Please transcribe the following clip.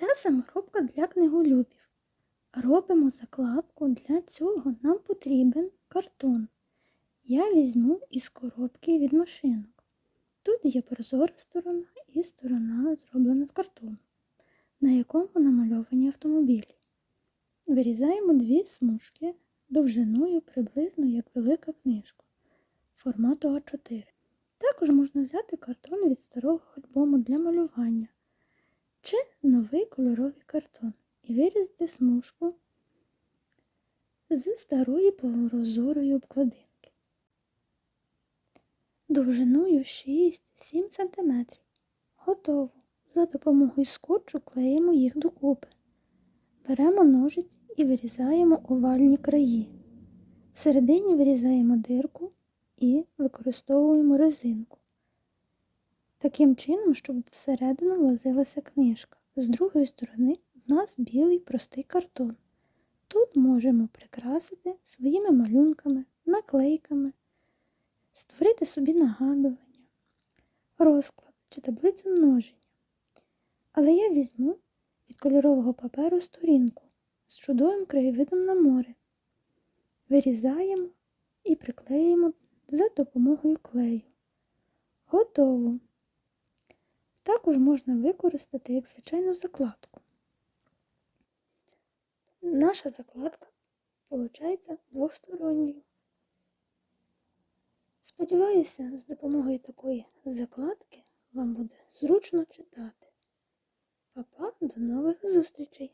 Ця саморобка для книголюбів. Робимо закладку. Для цього нам потрібен картон. Я візьму із коробки від машинок. Тут є прозора сторона і сторона зроблена з картону, на якому намальовані автомобілі. Вирізаємо дві смужки довжиною приблизно як велика книжка формату А4. Також можна взяти картон від старого альбому для малювання чи новий кольоровий картон і вирізати смужку з старої прозорої обкладинки довжиною 6-7 см. Готово. За допомогою скотчу клеїмо їх докупи. Беремо ножиць і вирізаємо овальні краї. Всередині вирізаємо дирку і використовуємо резинку. Таким чином, щоб всередину влазилася книжка. З другої сторони в нас білий простий картон. Тут можемо прикрасити своїми малюнками, наклейками, створити собі нагадування, розклад чи таблицю множення. Але я візьму від кольорового паперу сторінку з чудовим краєвидом на море. Вирізаємо і приклеїмо за допомогою клею. Готово. Також можна використати як звичайну закладку. Наша закладка виходить двосторонньою. Сподіваюся, з допомогою такої закладки вам буде зручно читати. Па-па, до нових зустрічей!